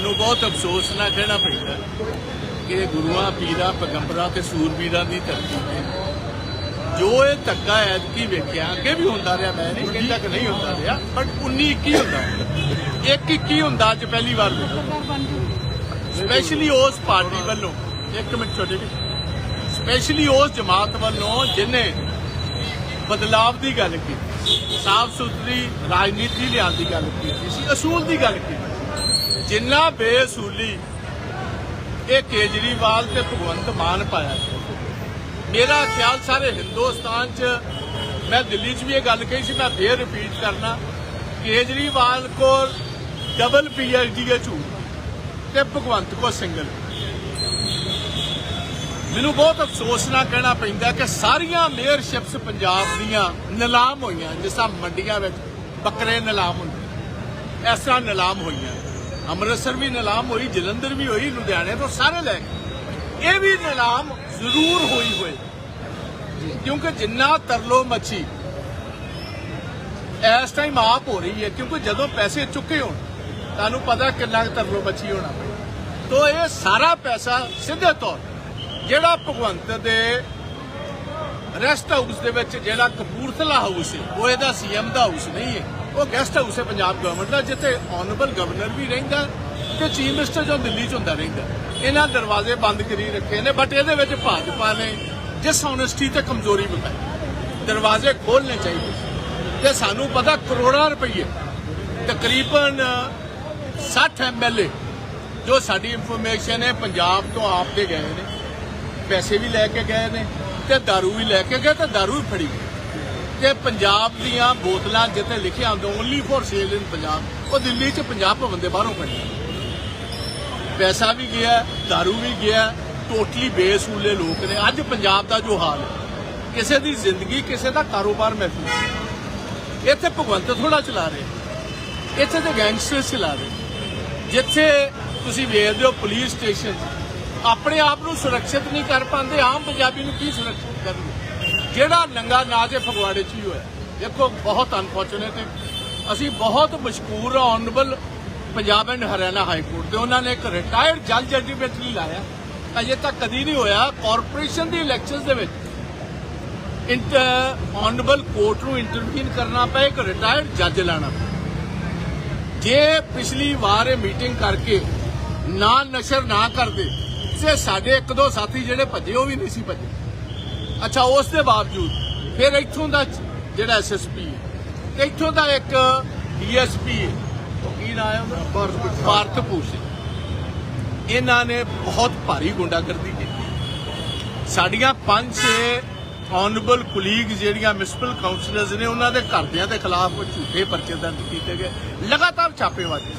ਸਾਨੂੰ ਬਹੁਤ ਅਫਸੋਸ ਨਾਲ ਕਹਿਣਾ ਪੈਂਦਾ ਕਿ ਗੁਰੂਆਂ, ਪੀਰਾਂ, ਪੈਗੰਬਰਾਂ ਤੇ ਸੂਰਬੀਰਾਂ ਦੀ ਧਰਤੀ ਤੇ ਜੋ ਇਹ ਧੱਕਾ ਐਤਕੀ ਵੇਖਿਆ, ਅੱਗੇ ਵੀ ਹੁੰਦਾ ਰਿਹਾ, ਮੈਂ ਨਹੀਂ ਕਹਿੰਦਾ ਕਿ ਨਹੀਂ ਹੁੰਦਾ ਰਿਹਾ ਬਟ 19 21 ਹੁੰਦਾ ਇੱਕ 21 ਹੁੰਦਾ, ਅੱਜ ਪਹਿਲੀ ਵਾਰ ਸਪੈਸ਼ਲੀ ਉਸ ਪਾਰਟੀ ਵੱਲੋਂ, ਇੱਕ ਮਿੰਟ ਛੋਟੇ ਜੀ। ਸਪੈਸ਼ਲੀ ਉਸ ਜਮਾਤ ਵੱਲੋਂ ਜਿਨੇ ਬਦਲਾਵ ਦੀ ਗੱਲ ਕੀਤੀ ਸਾਫ਼ ਸੁਥਰੀ ਰਾਜਨੀਤੀ ਲਿਆਉਣ ਦੀ ਗੱਲ ਕੀਤੀ ਸੀ, ਅਸੂਲ ਦੀ ਗੱਲ ਕੀਤੀ। ਜਿੰਨਾ ਬੇਸੂਲੀ ਇਹ ਕੇਜਰੀਵਾਲ ਤੇ ਭਗਵੰਤ ਮਾਨ ਪਾਇਆ ਸੀ। ਮੇਰਾ ਖਿਆਲ ਸਾਰੇ ਹਿੰਦੁਸਤਾਨ 'ਚ, ਮੈਂ ਦਿੱਲੀ 'ਚ ਵੀ ਇਹ ਗੱਲ ਕਹੀ ਸੀ, ਮੈਂ ਫੇਰ ਰਿਪੀਟ ਕਰਨਾ, ਕੇਜਰੀਵਾਲ ਕੋਲ ਡਬਲ ਪੀਐਚਡੀ ਹੈ ਝੂਠ ਤੇ ਭਗਵੰਤ ਕੋ ਸਿੰਗਲ ਮੈਨੂੰ ਬਹੁਤ ਅਫਸੋਸ ਨਾਲ ਕਹਿਣਾ ਪੈਂਦਾ ਕਿ ਸਾਰੀਆਂ ਮੇਅਰਸ਼ਿਪਸ ਪੰਜਾਬ ਦੀਆਂ ਨਿਲਾਮ ਹੋਈਆਂ, ਜਿਸ ਤਰ੍ਹਾਂ ਮੰਡੀਆਂ ਵਿੱਚ ਬੱਕਰੇ ਨਿਲਾਮ ਹੁੰਦੇ, ਇਸ ਤਰ੍ਹਾਂ ਨਿਲਾਮ ਹੋਈਆਂ ਅੰਮ੍ਰਿਤਸਰ ਵੀ ਨਿਲਾਮ ਹੋਈ, ਜਲੰਧਰ ਵੀ ਹੋਈ, ਲੁਧਿਆਣੇ ਤੋਂ ਸਾਰੇ ਲੈ ਗਏ ਇਹ ਵੀ ਨਿਲਾਮ ਜ਼ਰੂਰ ਹੋਈ ਹੋਏ। ਕਿਉਂਕਿ ਜਿੰਨਾ ਤਰਲੋ ਮੱਛੀ ਇਸ ਟਾਈਮ ਆਪ ਹੋ ਰਹੀ ਹੈ, ਕਿਉਂਕਿ ਜਦੋਂ ਪੈਸੇ ਚੁੱਕੇ ਹੋਣ, ਤੁਹਾਨੂੰ ਪਤਾ ਕਿੰਨਾ ਕੁ ਤਰਲੋ ਮੱਛੀ ਹੋਣਾ ਤੋ ਇਹ ਸਾਰਾ ਪੈਸਾ ਸਿੱਧੇ ਤੌਰ ਜਿਹੜਾ ਭਗਵੰਤ ਦੇ ਰੈਸਟ ਹਾਊਸ ਦੇ ਵਿੱਚ, ਜਿਹੜਾ ਕਪੂਰਥਲਾ ਹਾਊਸ ਹੈ, ਉਹ ਇਹਦਾ ਸੀਐਮ ਦਾ ਹਾਊਸ ਨਹੀਂ ਹੈ। ਉਹ ਗੈਸਟ ਹਾਊਸ ਹੈ ਪੰਜਾਬ ਗਵਰਨਮੈਂਟ ਦਾ ਜਿੱਥੇ ਆਨਰੇਬਲ ਗਵਰਨਰ ਵੀ ਰਹਿੰਦਾ ਤੇ ਚੀਫ ਮਿਨਿਸਟਰ ਜੋ ਦਿੱਲੀ 'ਚ ਹੁੰਦਾ ਰਹਿੰਦਾ ਇਹਨਾਂ ਦਰਵਾਜ਼ੇ ਬੰਦ ਕਰੀ ਰੱਖੇ ਨੇ ਬਟ ਇਹਦੇ ਵਿੱਚ ਭਾਜਪਾ ਨੇ ਡਿਸਹੋਨੈਸਟੀ ਤੇ ਕਮਜ਼ੋਰੀ ਬਤਾਈ ਦਰਵਾਜ਼ੇ ਖੋਲਣੇ ਚਾਹੀਦੇ ਤੇ ਸਾਨੂੰ ਪਤਾ ਕਰੋੜਾਂ ਰੁਪਏ ਤਕਰੀਬਨ 60 ਐਮਐਲਏ ਜੋ ਸਾਡੀ ਇਨਫੋਰਮੇਸ਼ਨ ਹੈ ਪੰਜਾਬ ਤੋਂ ਆਪ ਦੇ ਗਏ ਨੇ ਪੈਸੇ ਵੀ ਲੈ ਕੇ ਗਏ ਨੇ ਤੇ दारू ਵੀ ਲੈ ਕੇ ਗਏ ਤੇ दारू ਵੀ ਫੜੀ ਗਈ ਕਿ ਪੰਜਾਬ ਦੀਆਂ ਬੋਤਲਾਂ ਜਿੱਥੇ ਲਿਖਿਆ ਹੁੰਦਾ only for sale in Punjab ਉਹ ਦਿੱਲੀ 'ਚ ਪੰਜਾਬ ਭਵਨ ਦੇ ਬਾਹਰੋਂ ਪਈਆਂ ਪੈਸਾ ਵੀ ਗਿਆ, दारू ਵੀ ਗਿਆ ਟੋਟਲੀ ਬੇਸੂਲੇ ਲੋਕ ਨੇ। ਅੱਜ ਪੰਜਾਬ ਦਾ ਜੋ ਹਾਲ ਹੈ, ਕਿਸੇ ਦੀ ਜ਼ਿੰਦਗੀ, ਕਿਸੇ ਦਾ ਕਾਰੋਬਾਰ ਮਹਿਫੂਜ਼ ਇੱਥੇ ਭਗਵੰਤ ਥੋੜਾ ਚਲਾ ਰਹੇ ਇੱਥੇ ਤੇ ਗੈਂਗਸਟਰ ਚਲਾ ਰਹੇ ਜਿੱਥੇ ਤੁਸੀਂ ਵੇਖਦੇ ਹੋ ਪੁਲਿਸ ਸਟੇਸ਼ਨ ਆਪਣੇ ਆਪ ਨੂੰ ਸੁਰੱਖਿਅਤ ਨਹੀਂ ਕਰ ਪਾਉਂਦੇ, ਆਮ ਪੰਜਾਬੀ ਨੂੰ ਕੀ ਸੁਰੱਖਿਅਤ ਕਰਨਗੇ? ਜਿਹੜਾ ਨੰਗਾ ਨਾਚ ਇਹ ਫਗਵਾੜੇ 'ਚ ਹੀ ਹੋਇਆ। ਦੇਖੋ, ਬਹੁਤ ਅਨਫੋਰਚੂਨੇਟ ਹੈ। ਅਸੀਂ ਬਹੁਤ ਮਸ਼ਕੂਰ honourable Punjab and Haryana high court ਤੇ ਉਹਨਾਂ ਨੇ ਇੱਕ ਰਿਟਾਇਰਡ ਜੱਜ ਜੱਜਮੈਂਟ ਲਈ ਲਾਇਆ। ਅਜੇ ਤੱਕ ਕਦੀ ਨਹੀਂ ਹੋਇਆ ਕਾਰਪੋਰੇਸ਼ਨ ਦੀ ਇਲੈਕਸ਼ਨਸ ਦੇ ਵਿੱਚ। ਇੰਟਰ ਆਨਰੇਬਲ ਕੋਰਟ ਨੂੰ ਇੰਟਰਵੀਨ ਕਰਨਾ ਪਏ ਇੱਕ ਰਿਟਾਇਰਡ ਜੱਜ ਲਾਣਾ ਪਏ ਜੇ ਪਿਛਲੀ ਵਾਰ ਇਹ ਮੀਟਿੰਗ ਕਰਕੇ ਨਾ ਨਸ਼ਰ ਨਾ ਕਰਦੇ, ਤੇ ਸਾਡੇ ਇੱਕ ਦੋ ਸਾਥੀ ਜਿਹੜੇ ਭੱਜੇ, ਉਹ ਵੀ ਨਹੀਂ ਸੀ ਭੱਜੇ। ਅੱਛਾ ਉਸ ਦੇ ਬਾਵਜੂਦ ਫਿਰ ਇੱਥੋਂ ਦਾ ਜਿਹੜਾ ਐਸਐਸਪੀ ਹੈ ਇੱਥੋਂ ਦਾ ਇੱਕ ਡੀਐਸਪੀ ਹੈ ਕੀ ਨਾਮ ਹੈ ਉਹਦਾ? ਭਾਰਤ ਭੂਸ਼ਣ ਇਹਨਾਂ ਨੇ ਬਹੁਤ ਭਾਰੀ ਗੁੰਡਾਗਰਦੀ ਕੀਤੀ। ਸਾਡੀਆਂ ਪੰਜ ਛੇ ਆਨਰੇਬਲ ਕੁਲੀਗ ਜਿਹੜੀਆਂ ਮਿਊਨਿਸਪਲ ਕਾਉਂਸਲਰਸ ਨੇ ਉਹਨਾਂ ਦੇ ਘਰਦਿਆਂ ਦੇ ਖਿਲਾਫ ਝੂਠੇ ਪਰਚੇ ਦਰਜ ਕੀਤੇ ਗਏ ਲਗਾਤਾਰ ਛਾਪੇਮਾਰੀ।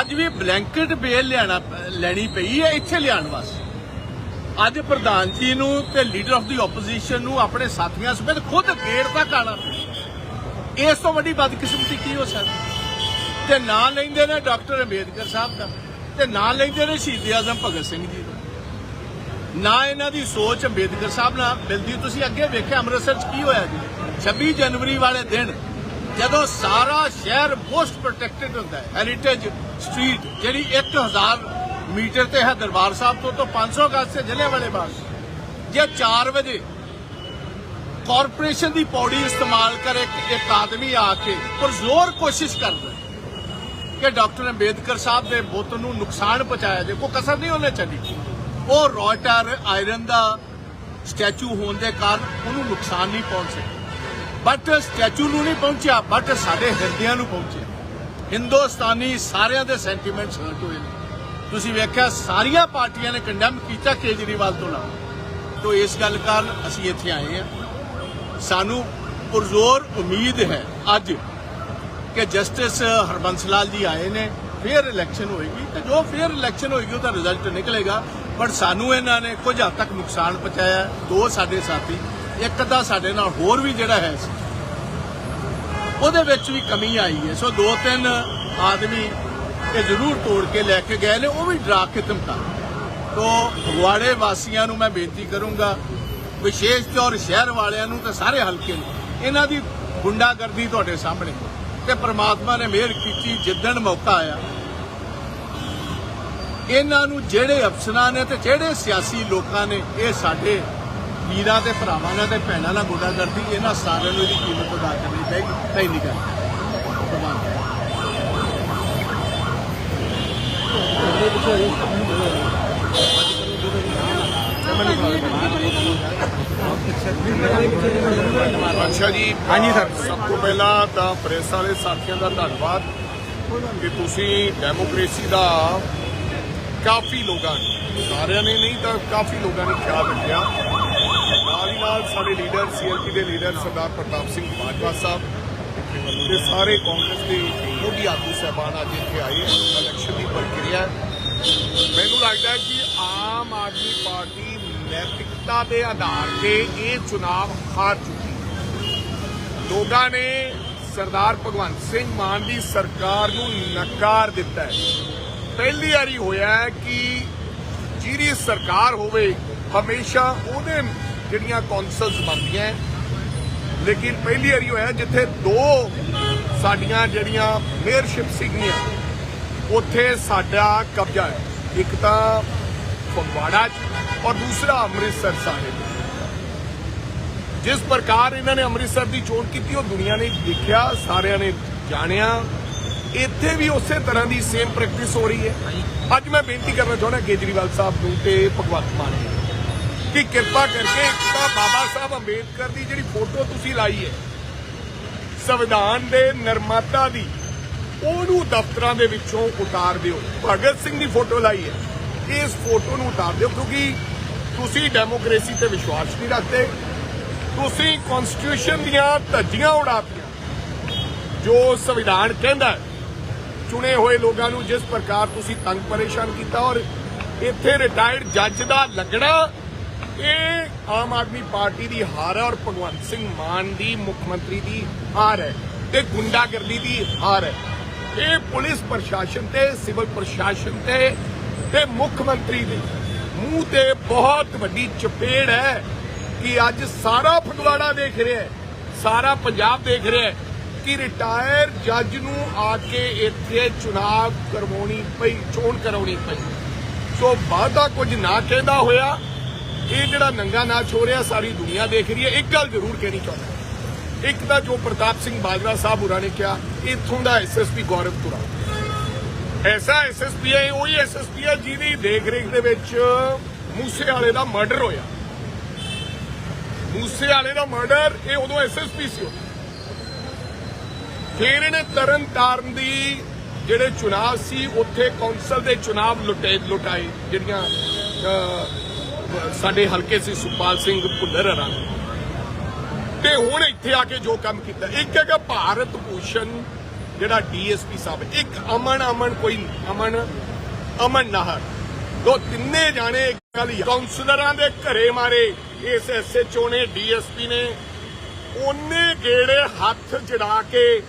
ਅੱਜ ਵੀ ਬਲੈਂਕਟ ਬੇਲ ਲਿਆਣਾ ਲੈਣੀ ਪਈ ਹੈ ਇੱਥੇ ਲਿਆਉਣ ਵਾਸਤੇ। ਅੱਜ ਪ੍ਰਧਾਨ ਜੀ ਨੂੰ ਤੇ ਲੀਡਰ ਆਫ ਦੀ ਆਪੋਜੀਸ਼ਨ ਨੂੰ ਆਪਣੇ ਸਾਥੀਆਂ ਸਮੇਤ ਖੁਦ ਗੇਟ ਤੱਕ ਆਣਾ ਇਸ ਤੋਂ ਵੱਡੀ ਬਦਕਿਸਮਤੀ ਕੀ ਹੋ ਸਕਦੀ? ਤੇ ਨਾਂ ਲੈਂਦੇ ਨੇ ਡਾਕਟਰ ਅੰਬੇਦਕਰ ਸਾਹਿਬ ਦਾ, ਤੇ ਨਾਂ ਲੈਂਦੇ ਨੇ ਸ਼ਹੀਦ ਆਜ਼ਮ ਭਗਤ ਸਿੰਘ ਜੀ ਦਾ। ਨਾ ਇਹਨਾਂ ਦੀ ਸੋਚ ਅੰਬੇਦਕਰ ਸਾਹਿਬ ਨਾਲ ਮਿਲਦੀ। ਤੁਸੀਂ ਅੱਗੇ ਵੇਖਿਆ ਅੰਮ੍ਰਿਤਸਰ 'ਚ ਕੀ ਹੋਇਆ ਜੀ? 26 ਜਨਵਰੀ ਵਾਲੇ ਦਿਨ ਜਦੋਂ ਸਾਰਾ ਸ਼ਹਿਰ ਮੋਸਟ ਪ੍ਰੋਟੈਕਟਡ ਹੁੰਦਾ ਹੈ ਹੈਰੀਟੇਜ ਸਟਰੀਟ ਜਿਹੜੀ 1000 ਮੀਟਰ ਤੇ ਹੈ ਦਰਬਾਰ ਸਾਹਿਬ ਤੋਂ ਤੋਂ 500 ਗਜ਼ ਤੇ ਜ਼ਿਲ੍ਹੇ ਵਾਲੇ ਬਾਗ। ਜੇ 4 ਵਜੇ ਕਾਰਪੋਰੇਸ਼ਨ ਦੀ ਪੌੜੀ ਇਸਤੇਮਾਲ ਕਰੇ ਇੱਕ- ਇੱਕ ਆਦਮੀ ਆ ਕੇ ਪੁਰਜ਼ੋਰ ਕੋਸ਼ਿਸ਼ ਕਰਦਾ ਕਿ ਡਾਕਟਰ ਅੰਬੇਦਕਰ ਸਾਹਿਬ ਦੇ ਬੁੱਤ ਨੂੰ ਨੁਕਸਾਨ ਪਹੁੰਚਾਇਆ ਜੇ, ਕੋਈ ਕਸਰ ਨਹੀਂ ਉਹਨੇ ਚੱਲੀ। ਉਹ ਰੋਇਟਰ ਆਇਰਨ ਦਾ ਸਟੈਚੂ ਹੋਣ ਦੇ ਕਾਰਨ ਉਹਨੂੰ ਨੁਕਸਾਨ ਨਹੀਂ ਪਹੁੰਚ ਸਕਿਆ ਬਟ ਸਟੈਚੂ ਨੂੰ ਨਹੀਂ ਪਹੁੰਚਿਆ, ਬਟ ਸਾਡੇ ਹਿਰਦਿਆਂ ਨੂੰ ਪਹੁੰਚਿਆ। ਹਿੰਦੁਸਤਾਨੀ ਸਾਰਿਆਂ ਦੇ ਸੈਂਟੀਮੈਂਟਸ ਹਰਟ ਹੋਏ ਨੇ। ਤੁਸੀਂ ਵੇਖਿਆ ਸਾਰੀਆਂ ਪਾਰਟੀਆਂ ਨੇ ਕੰਡੈਮ ਕੀਤਾ ਕੇਜਰੀਵਾਲ ਤੋਂ ਨਾ ਤੋਂ ਇਸ ਗੱਲ ਕਾਰਨ ਅਸੀਂ ਇੱਥੇ ਆਏ ਹਾਂ। ਸਾਨੂੰ ਪੁਰਜ਼ੋਰ ਉਮੀਦ ਹੈ ਅੱਜ ਕਿ ਜਸਟਿਸ ਹਰਬੰਸ ਲਾਲ ਜੀ ਆਏ ਨੇ, ਫੇਰ ਇਲੈਕਸ਼ਨ ਹੋਏਗੀ ਤੇ ਜੋ ਫੇਰ ਇਲੈਕਸ਼ਨ ਹੋਏਗੀ ਉਹਦਾ ਰਿਜ਼ਲਟ ਨਿਕਲੇਗਾ। ਪਰ ਸਾਨੂੰ ਇਹਨਾਂ ਨੇ ਕੁਝ ਹੱਦ ਤੱਕ ਨੁਕਸਾਨ ਪਹੁੰਚਾਇਆ, ਦੋ ਸਾਡੇ ਸਾਥੀ, ਇੱਕ ਦਾ ਸਾਡੇ ਨਾਲ ਹੋਰ ਵੀ ਜਿਹੜਾ ਹੈ ਉਹਦੇ ਵਿੱਚ ਵੀ ਕਮੀ ਆਈ ਹੈ। ਸੋ ਦੋ ਤਿੰਨ ਆਦਮੀ ਇਹ ਜ਼ਰੂਰ ਤੋੜ ਕੇ ਲੈ ਕੇ ਗਏ ਨੇ, ਉਹ ਵੀ ਡਰਾ ਕੇ ਧਮਕਾ। ਤੋ ਫਗਵਾੜੇ ਵਾਸੀਆਂ ਨੂੰ ਮੈਂ ਬੇਨਤੀ ਕਰੂੰਗਾ, ਵਿਸ਼ੇਸ਼ ਤੌਰ ਸ਼ਹਿਰ ਵਾਲਿਆਂ ਨੂੰ ਤੇ ਸਾਰੇ ਹਲਕੇ ਨੂੰ, ਇਹਨਾਂ ਦੀ ਗੁੰਡਾਗਰਦੀ ਤੁਹਾਡੇ ਸਾਹਮਣੇ। ਤੇ ਪ੍ਰਮਾਤਮਾ ਨੇ ਮਿਹਰ ਕੀਤੀ, ਜਿੱਦਣ ਮੌਕਾ ਆਇਆ। ਇਹਨਾਂ ਨੂੰ ਜਿਹੜੇ ਅਫਸਰਾਂ ਨੇ ਤੇ ਜਿਹੜੇ ਸਿਆਸੀ ਲੋਕਾਂ ਨੇ, ਇਹ ਸਾਡੇ ਵੀਰਾਂ ਤੇ ਭਰਾਵਾਂ ਨਾਲ ਤੇ ਭੈਣਾਂ ਨਾਲ ਗੁੰਡਾਗਰਦੀ, ਇਹਨਾਂ ਸਾਰਿਆਂ ਨੂੰ ਇਹਦੀ ਕੀਮਤ ਅਦਾ ਕਰਨੀ ਪੈਗੀ ਤਾਂ ਹੀ ਨਹੀਂ ਕਰਨੀ ਅੱਛਾ ਜੀ ਹਾਂਜੀ ਸਰ। ਸਭ ਤੋਂ ਪਹਿਲਾਂ ਤਾਂ ਪ੍ਰੈਸ ਵਾਲੇ ਸਾਥੀਆਂ ਦਾ ਧੰਨਵਾਦ ਕਿ ਤੁਸੀਂ ਡੈਮੋਕ੍ਰੇਸੀ ਦਾ ਕਾਫੀ ਲੋਕਾਂ ਨੇ ਸਾਰਿਆਂ ਨੇ ਨਹੀਂ ਤਾਂ ਕਾਫੀ ਲੋਕਾਂ ਨੇ ਖਿਆਲ ਰੱਖਿਆ। ਨਾਲ ਹੀ ਨਾਲ ਸਾਡੇ ਲੀਡਰ ਸੀਐਲਪੀ ਦੇ ਲੀਡਰ ਸਰਦਾਰ ਪ੍ਰਤਾਪ ਸਿੰਘ ਬਾਜਵਾ ਸਾਹਿਬ ਤੇ ਸਾਰੇ ਕਾਂਗਰਸ ਦੇ ਮੋਢੀ ਆਗੂ ਸਹਿਬਾਨ ਅੱਜ ਇੱਥੇ ਆਏ ਇਲੈਕਸ਼ਨ ਦੀ ਪ੍ਰਕਿਰਿਆ। ਮੈਨੂੰ ਲੱਗਦਾ ਹੈ ਕਿ ਆਮ ਆਦਮੀ ਪਾਰਟੀ ਨੈਤਿਕਤਾ ਦੇ ਆਧਾਰ ਤੇ ਇਹ ਚੁਣਾਵ ਹਾਰ ਚੁੱਕੀ ਲੋਕਾਂ ਨੇ ਸਰਦਾਰ ਭਗਵੰਤ ਸਿੰਘ ਮਾਨ ਦੀ ਸਰਕਾਰ ਨੂੰ ਨਕਾਰ ਦਿੱਤਾ ਹੈ। ਪਹਿਲੀ ਵਾਰੀ ਹੋਇਆ ਹੈ ਕਿ ਜਿਹੜੀ ਸਰਕਾਰ ਹੋਵੇ, ਹਮੇਸ਼ਾ ਉਹਦੇ ਜਿਹੜੀਆਂ ਕੌਂਸਲਸ ਬਣਦੀਆਂ ਲੇਕਿਨ ਪਹਿਲੀ ਵਾਰੀ ਹੋਇਆ ਜਿੱਥੇ ਦੋ ਸਾਡੀਆਂ ਜਿਹੜੀਆਂ ਮੇਅਰਸ਼ਿਪ ਸੀਗੀਆਂ ਉੱਥੇ ਸਾਡਾ ਕਬਜ਼ਾ ਹੈ। ਇੱਕ ਤਾਂ ਫਗਵਾੜਾ 'ਚ ਔਰ ਦੂਸਰਾ ਅੰਮ੍ਰਿਤਸਰ ਸਾਹਿਬ। ਜਿਸ ਪ੍ਰਕਾਰ ਇਹਨਾਂ ਨੇ ਅੰਮ੍ਰਿਤਸਰ ਦੀ ਚੋਣ ਕੀਤੀ ਉਹ ਦੁਨੀਆ ਨੇ ਦੇਖਿਆ ਸਾਰਿਆਂ ਨੇ ਜਾਣਿਆ। ਇੱਥੇ ਵੀ ਉਸੇ ਤਰ੍ਹਾਂ ਦੀ ਸੇਮ ਪ੍ਰੈਕਟਿਸ ਹੋ ਰਹੀ ਹੈ। ਅੱਜ ਮੈਂ ਬੇਨਤੀ ਕਰਨਾ ਚਾਹੁੰਦਾ ਕੇਜਰੀਵਾਲ ਸਾਹਿਬ ਨੂੰ ਤੇ ਭਗਵੰਤ ਮਾਨ ਜੀ ਨੂੰ ਕਿ ਕਿਰਪਾ ਕਰਕੇ ਇੱਕ ਤਾਂ ਬਾਬਾ ਸਾਹਿਬ ਅੰਬੇਦਕਰ ਦੀ ਜਿਹੜੀ ਫੋਟੋ ਤੁਸੀਂ ਲਾਈ ਹੈ ਸੰਵਿਧਾਨ ਦੇ ਨਿਰਮਾਤਾ ਦੀ, ਉਹਨੂੰ ਦਫ਼ਤਰਾਂ ਦੇ ਵਿੱਚੋਂ ਉਤਾਰ ਦਿਓ। ਭਗਤ ਸਿੰਘ ਦੀ ਫੋਟੋ ਲਾਈ ਹੈ। ਇਸ ਫੋਟੋ ਨੂੰ ਉਤਾਰ ਦਿਓ ਕਿਉਂਕਿ ਤੁਸੀਂ ਡੈਮੋਕ੍ਰੇਸੀ ਤੇ ਵਿਸ਼ਵਾਸ ਨਹੀਂ ਰੱਖਦੇ। ਤੁਸੀਂ ਕਨਸਟੀਟਿਊਸ਼ਨ ਦੀਆਂ ਧੱਜੀਆਂ ਉਡਾਤੀਆਂ। ਜੋ ਸੰਵਿਧਾਨ ਕਹਿੰਦਾ ਚੁਣੇ ਹੋਏ ਲੋਕਾਂ ਨੂੰ ਜਿਸ ਪ੍ਰਕਾਰ ਤੁਸੀਂ ਤੰਗ ਪਰੇਸ਼ਾਨ ਕੀਤਾ ਔਰ ਇੱਥੇ ਰਿਟਾਇਰਡ ਜੱਜ ਦਾ ਲੱਗਣਾ ਇਹ ਆਮ ਆਦਮੀ ਪਾਰਟੀ ਦੀ ਹਾਰ ਹੈ ਔਰ ਭਗਵੰਤ ਸਿੰਘ ਮਾਨ ਦੀ ਮੁੱਖ ਮੰਤਰੀ ਦੀ ਹਾਰ ਹੈ ਤੇ ਗੁੰਡਾਗਰਦੀ ਦੀ ਹਾਰ ਹੈ। ਇਹ ਪੁਲਿਸ ਪ੍ਰਸ਼ਾਸਨ ਤੇ, ਸਿਵਲ ਪ੍ਰਸ਼ਾਸਨ ਤੇ ਤੇ ਮੁੱਖ ਮੰਤਰੀ ਦੇ ਮੂੰਹ ਤੇ ਬਹੁਤ ਵੱਡੀ ਚਪੇੜ ਹੈ ਕਿ ਅੱਜ ਸਾਰਾ ਫਗਵਾੜਾ ਦੇਖ ਰਿਹਾ ਹੈ, ਸਾਰਾ ਪੰਜਾਬ ਦੇਖ ਰਿਹਾ ਹੈ ਕਿ ਰਿਟਾਇਰ ਜੱਜ ਨੂੰ ਆ ਕੇ ਇੱਥੇ ਚੁਣਾਵ ਕਰਵਾਉਣੀ ਪਈ, ਚੋਣ ਕਰਾਉਣੀ ਪਈ। ਸੋ ਵਾਅਦਾ ਕੁਝ ਨਾ ਕਹਿੰਦਾ ਹੋਇਆ ਇਹ ਜਿਹੜਾ ਨੰਗਾ ਨਾਚ ਹੋ ਰਿਹਾ, ਸਾਰੀ ਦੁਨੀਆ ਦੇਖ ਰਹੀ ਹੈ। ਇੱਕ ਗੱਲ ਜ਼ਰੂਰ ਕਹਿਣੀ ਚਾਹੁੰਦਾ ਇੱਕ ਤਾਂ ਜੋ ਪ੍ਰਤਾਪ ਸਿੰਘ ਬਾਜਵਾ ਸਾਹਿਬ ਹੋਰਾਂ ਨੇ ਕਿਹਾ, ਇੱਥੋਂ ਦਾ ਐਸਐਸਪੀ ਗੌਰਵਪੁਰਾ। ਐਸਾ ਐਸਐਸਪੀ ਹੈ, ਉਹੀ ਐਸਐਸਪੀ ਹੈ ਜਿਹਦੀ ਦੇਖ ਰੇਖ ਦੇ ਵਿੱਚ ਮੂਸੇ ਵਾਲੇ ਦਾ ਮਰਡਰ ਹੋਇਆ। ਮੂਸੇ ਵਾਲੇ ਦਾ ਮਰਡਰ, ਇਹ ਉਦੋਂ ਐਸਐਸਪੀ ਸੀ ਉਹ। ਫਿਰ ਇਹਨੇ ਤਰਨ ਤਾਰਨ ਦੀ ਜਿਹੜੇ ਚੁਣਾਵ ਸੀ, ਉੱਥੇ ਕੌਂਸਲ ਦੇ ਚੁਣਾਵ ਲੁਟੇ ਲੁਟਾਏ, ਜਿਹੜੀਆਂ ਸਾਡੇ ਹਲਕੇ ਸੀ ਸੁਖਪਾਲ ਸਿੰਘ ਭੁੱਲਰ ਹਰਾਂ ਤੇ ਹੁਣ ਇੱਥੇ ਆ ਕੇ ਜੋ ਕੰਮ ਕੀਤਾ, ਇੱਕ ਹੈਗਾ ਭਾਰਤ ਭੂਸ਼ਣ, ਜਿਹੜਾ ਡੀਐਸਪੀ ਸਾਹਿਬ, ਇੱਕ ਅਮਨ ਅਮਨ ਕੋਈ ਅਮਨ ਅਮਨ ਨਾਹਰ। ਦੋ ਤਿੰਨੇ ਜਾਣੇ ਇੱਕ ਗੱਲ ਕਾਉਂਸਲਰਾਂ ਦੇ ਘਰੇ ਮਾਰੇ, ਇਸ ਐਸਐਚਓ ਨੇ, ਡੀਐਸਪੀ ਨੇ। ਉਹਨੇ ਗੇੜੇ ਹੱਥ ਜੜਾ ਕੇ,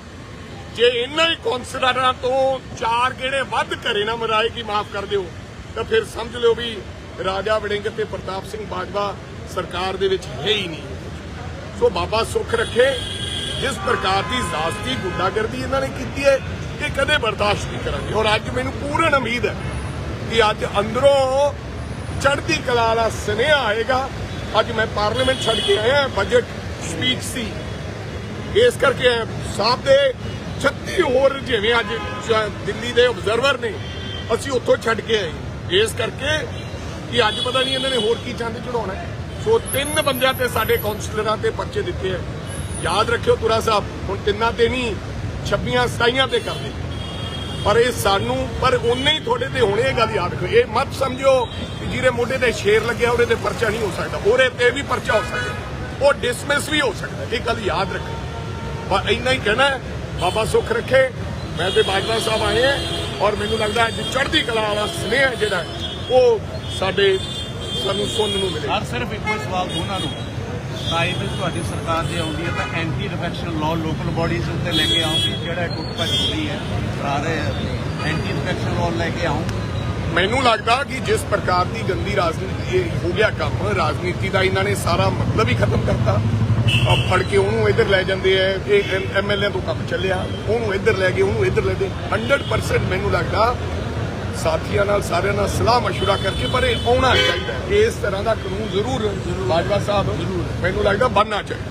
ਜੇ ਇਹਨਾਂ ਹੀ ਕਾਉਂਸਲਰਾਂ ਤੋਂ ਚਾਰ ਗੇੜੇ ਵੱਧ ਘਰੇ ਨਾ ਮਰਾਏ, ਕੀ ਮਾਫ ਕਰ ਦਿਓ। ਤਾਂ ਫਿਰ ਸਮਝ ਲਿਓ ਵੀ ਰਾਜਾ ਵੜਿੰਗ ਤੇ ਪ੍ਰਤਾਪ ਸਿੰਘ ਬਾਜਵਾ ਸਰਕਾਰ ਦੇ ਵਿੱਚ ਹੈ ਹੀ ਨਹੀਂ। ਸੋ ਬਾਬਾ ਸੁੱਖ ਰੱਖੇ, ਜਿਸ ਪ੍ਰਕਾਰ ਦੀ ਜ਼ਾਸਤੀ ਗੁੰਡਾਗਰਦੀ ਇਹਨਾਂ ਨੇ ਕੀਤੀ ਹੈ ਇਹ ਕਦੇ ਬਰਦਾਸ਼ਤ ਨਹੀਂ ਕਰਾਂਗੇ। ਔਰ ਅੱਜ ਮੈਨੂੰ ਪੂਰਨ ਉਮੀਦ ਹੈ ਕਿ ਅੱਜ ਅੰਦਰੋਂ ਚੜ੍ਹਦੀ ਕਲਾ ਵਾਲਾ ਸੁਨੇਹਾ ਆਏਗਾ। ਅੱਜ ਮੈਂ ਪਾਰਲੀਮੈਂਟ ਛੱਡ ਕੇ ਆਇਆ ਬਜਟ ਸਪੀਚ ਸੀ। ਇਸ ਕਰਕੇ ਸਾਹਿਬ ਦੇ 36 ਹੋਰ ਜਿਵੇਂ ਅੱਜ ਦਿੱਲੀ ਦੇ ਆਬਜ਼ਰਵਰ ਨੇ, ਅਸੀਂ ਉੱਥੋਂ ਛੱਡ ਕੇ ਆਏ। ਇਸ ਕਰਕੇ ਕਿ ਅੱਜ ਪਤਾ ਨਹੀਂ ਇਹਨਾਂ ਨੇ ਹੋਰ ਕੀ ਚੰਦ ਚੜਾਉਣਾ ਸੋ ਤਿੰਨ ਬੰਦਿਆਂ ਤੇ ਸਾਡੇ ਕਾਉਂਸਲਰਾਂ ਤੇ ਪਰਚੇ ਦਿੱਤੇ ਹੈ। ਯਾਦ ਰੱਖਿਓ ਤੁਰਾ ਸਾਹਿਬ, ਹੁਣ ਤਿੰਨਾਂ ਤੇ ਨਹੀਂ 26 27 ਤੇ ਕਰਦੇ। ਪਰ ਇਹ ਸਾਨੂੰ, ਪਰ ਉਨੇ ਹੀ ਤੁਹਾਡੇ ਤੇ ਹੁਣ ਇਹ ਗੱਲ ਯਾਦ ਰੱਖੋ ਇਹ ਮਤ ਸਮਝਿਓ ਕਿ ਜਿਹਦੇ ਮੋਢੇ ਤੇ ਸ਼ੇਰ ਲੱਗਿਆ, ਉਹਦੇ ਤੇ ਪਰਚਾ ਨਹੀਂ ਹੋ ਸਕਦਾ। ਉਹਦੇ ਤੇ ਵੀ ਪਰਚਾ ਹੋ ਸਕਦਾ। ਉਹ ਡਿਸਮਿਸ ਵੀ ਹੋ ਸਕਦਾ। ਇਹ ਗੱਲ ਯਾਦ ਰੱਖੋ ਬਸ ਇੰਨਾ ਹੀ ਕਹਿਣਾ ਬਾਬਾ ਸੁੱਖ ਰੱਖੇ। ਮੈਂ ਤੇ ਬਾਜਵਾ ਸਾਹਿਬ ਆਏ ਹਾਂ ਔਰ ਮੈਨੂੰ ਲੱਗਦਾ ਅੱਜ ਚੜ੍ਹਦੀ ਕਲਾ ਵਾਲਾ ਸਨੇਹ ਜਿਹੜਾ ਉਹ ਸਾਡੇ ਸਾਨੂੰ ਸੁਣਨ ਨੂੰ ਮਿਲੇਗਾ ਹਰ ਸਿਰਫ ਇੱਕੋ ਸਵਾਲ ਦੋਨਾਂ ਨੂੰ। ਟ੍ਰਾਈਬਲ ਤੁਹਾਡੀ ਸਰਕਾਰ ਜੇ ਆਉਂਦੀ ਹੈ ਤਾਂ anti defection law local bodies ਉੱਤੇ ਲੈ ਕੇ ਆਉਂਗੀ ਜਿਹੜਾ ਟੁੱਟ ਭੱਜ ਹੋਈ ਹੈ ਭਰਾ ਰਹੇ ਐਂਟੀ ਰਿਫੈਕਸ਼ਨ ਲਾਅ ਲੈ ਕੇ ਆਉਂ। ਮੈਨੂੰ ਲੱਗਦਾ ਕਿ ਜਿਸ ਪ੍ਰਕਾਰ ਦੀ ਗੰਦੀ ਰਾਜਨੀਤੀ ਇਹ ਹੋ ਗਿਆ ਕੰਮ ਰਾਜਨੀਤੀ ਦਾ ਇਹਨਾਂ ਨੇ ਸਾਰਾ ਮਤਲਬ ਹੀ ਖਤਮ ਕਰਤਾ। ਆ ਫੜ ਕੇ ਉਹਨੂੰ ਇੱਧਰ ਲੈ ਜਾਂਦੇ ਆ ਇਹ ਐਮਐਲਏ ਤੋਂ ਕੰਮ ਚੱਲਿਆ ਉਹਨੂੰ ਇੱਧਰ ਲੈ ਗਏ ਉਹਨੂੰ ਇੱਧਰ ਲੈ ਗਏ। 100% ਮੈਨੂੰ ਲੱਗਦਾ ਸਾਥੀਆਂ ਨਾਲ ਸਾਰਿਆਂ ਨਾਲ ਸਲਾਹ ਮਸ਼ਵਰਾ ਕਰਕੇ ਪਰ ਇਹ ਆਉਣਾ ਚਾਹੀਦਾ। ਇਸ ਤਰ੍ਹਾਂ ਦਾ ਕਾਨੂੰਨ ਜ਼ਰੂਰ ਬਾਜਵਾ ਸਾਹਿਬ ਮੈਨੂੰ ਲੱਗਦਾ ਬਣਨਾ ਚਾਹੀਦਾ।